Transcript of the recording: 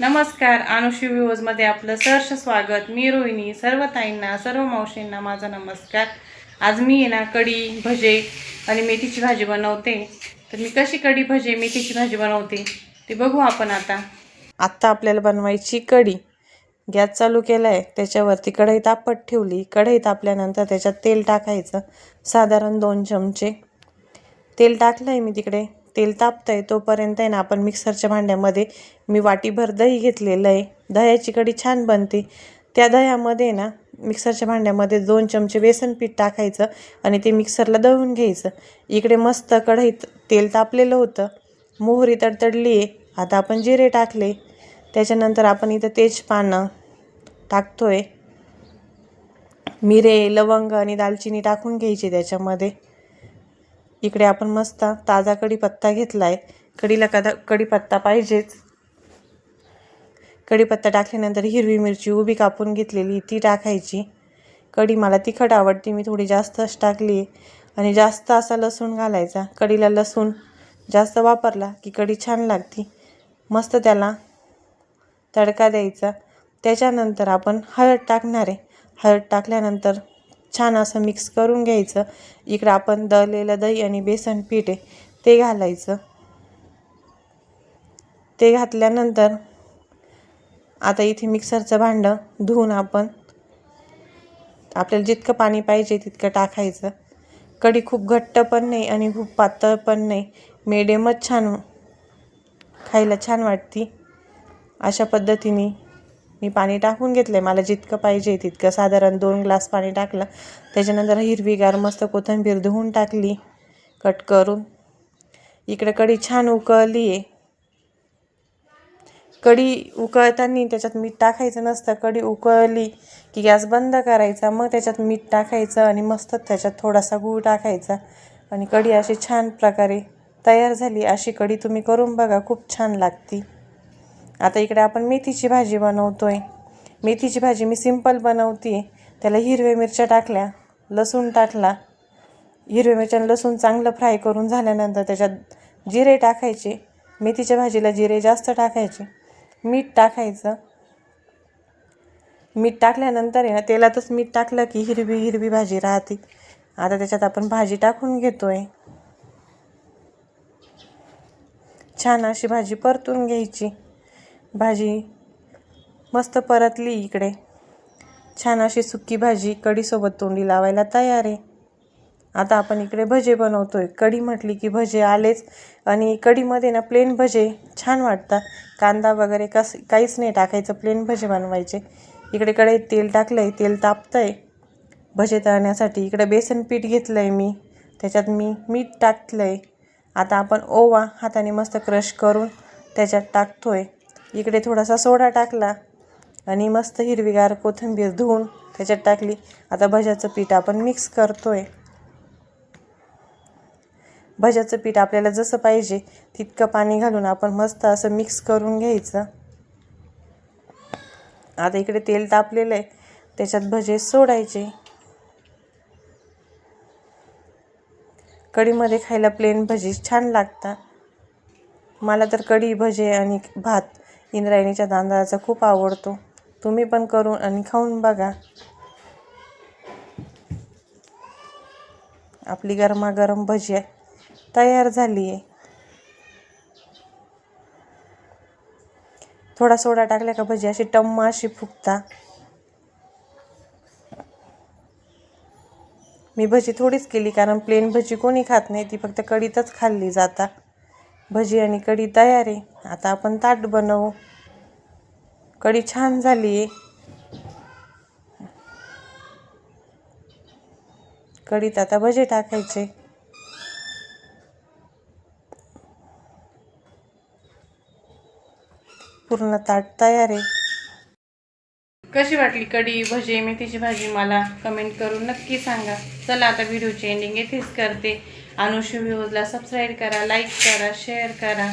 नमस्कार अनुषी व्ह्यूजमध्ये आपलं सहर्ष स्वागत. मी रोहिणी सर्व ताईंना सर्व मावशींना माझा नमस्कार. आज मी आहे ना कढी भजे आणि मेथीची भाजी बनवते. तर मी कशी कढी भजे मेथीची भाजी बनवते ते बघू आपण आता. आत्ता आपल्याला बनवायची कढी. गॅस चालू केला आहे त्याच्यावरती कढई तापत ठेवली. कढई तापल्यानंतर त्याच्यात तेल टाकायचं साधारण दोन चमचे. तेल टाकलं आहे मी तिकडे. तेल तापतं आहे तोपर्यंत आहे ना आपण मिक्सरच्या भांड्यामध्ये मी वाटीभर दही घेतलेलं आहे. दह्याची कढी छान बनते. त्या दह्यामध्ये ना मिक्सरच्या भांड्यामध्ये दोन चमचे बेसन पीठ टाकायचं आणि ते मिक्सरला दळून घ्यायचं. इकडे मस्त कढईत तेल तापलेलं होतं. मोहरी तडतडली आहे. आता आपण जिरे टाकले. त्याच्यानंतर आपण इथं तेजपानं टाकतो आहे मिरे लवंग आणि दालचिनी टाकून घ्यायची त्याच्यामध्ये. इकडे आपण मस्त ताजा कढीपत्ता घेतला आहे कढीला कदा कढीपत्ता पाहिजेच. कढीपत्ता टाकल्यानंतर हिरवी मिरची उभी कापून घेतलेली ती टाकायची. कढी मला तिखट आवडते मी थोडी जास्तच टाकली. आहे आणि जास्त असा लसूण घालायचा. कढीला लसूण जास्त वापरला की कढी छान लागते. मस्त त्याला तडका द्यायचा. त्याच्यानंतर आपण हळद टाकणार आहे. हळद टाकल्यानंतर छान असं मिक्स करून घ्यायचं. इकडं आपण दळलेलं दही आणि बेसन पीठ आहे ते घालायचं. ते घातल्यानंतर आता इथे मिक्सरचं भांडं धुवून आपण आपल्याला जितकं पाणी पाहिजे तितकं टाकायचं. कढी खूप घट्ट पण नाही आणि खूप पातळ पण नाही. मिडियमच छान खायला छान वाटते. अशा पद्धतीने मी पाणी टाकून घेतलं आहे मला जितकं पाहिजे तितकं साधारण दोन ग्लास पाणी टाकलं. त्याच्यानंतर हिरवीगार मस्त कोथिंबीर धुवून टाकली. कट करून. इकडे कढी छान उकळली. आहे कढी उकळताना त्याच्यात मीठ टाकायचं नसतं. कढी उकळली की गॅस बंद करायचा. मग त्याच्यात मीठ टाकायचं आणि मस्त त्याच्यात थोडासा गूळ टाकायचा. आणि कढी अशी छान प्रकारे तयार झाली. अशी कढी तुम्ही करून बघा. खूप छान लागती. आता इकडे आपण मेथीची भाजी बनवतो आहे मेथीची भाजी मी सिंपल बनवते. त्याला हिरव्या मिरच्या टाकल्या लसूण टाकला. हिरव्या मिरच्या लसूण चांगलं फ्राय करून झाल्यानंतर त्याच्यात जिरे टाकायचे. मेथीच्या भाजीला जिरे जास्त टाकायचे. मीठ टाकायचं. मीठ टाकल्यानंतर आहे ना तेलातच मीठ टाकलं की हिरवी हिरवी भाजी राहते. आता त्याच्यात आपण भाजी टाकून घेतो आहे छान अशी भाजी परतून घ्यायची. भाजी. मस्त परतली इकडे. छान अशी सुकी भाजी कढीसोबत तोंडी लावायला तयार आहे. आता आपण इकडे भजे बनवतो आहे कढी म्हटली की भजे आलेच आणि कढीमध्ये ना प्लेन भजे छान वाटतात. कांदा वगैरे कस काहीच नाही टाकायचं प्लेन भजे बनवायचे. इकडे कडे तेल टाकलं आहे तेल तापतं आहे भजे तळण्यासाठी इकडे बेसन पीठ घेतलं आहे मी. त्याच्यात मी मीठ टाकलं आहे आता आपण ओवा हाताने मस्त क्रश करून त्याच्यात टाकतो आहे इकडे थोडासा सोडा टाकला आणि मस्त हिरवीगार कोथिंबीर धुवून त्याच्यात टाकली. आता भज्याचं पीठ आपण मिक्स करतो आहे भज्याचं पीठ आपल्याला जसं पाहिजे तितकं पाणी घालून आपण मस्त असं मिक्स करून घ्यायचं. आता इकडे तेल तापलेलं आहे. त्याच्यात भजे सोडायचे. कढीमध्ये खायला प्लेन भजी छान लागतात. मला तर कढी भजे आणि भात इंद्रायणीच्या तांदळाचा खूप आवडतो. तुम्ही पण करून आणि खाऊन बघा. आपली गरमागरम भजी तयार झाली आहे. थोडा सोडा टाकल्या का भजी? अशी टम्म अशी फुगता. मी भजी थोडीच केली कारण प्लेन भजी कोणी खात नाही ती फक्त कढीतच खाल्ली जाता. भजी आणि कढी तयार आहे. आता आपण ताट बनवू. कढी छान झाली आहे. कढीत आता भजे टाकायचे. पूर्ण ताट तयार आहे. कशी वाटली कढी भजी मेथीची भाजी? मला कमेंट करून नक्की सांगा. चला आता व्हिडिओची एंडिंग येथेच करते. अनुषी व्ह्यूजला सबस्क्राईब करा लाईक करा शेअर करा.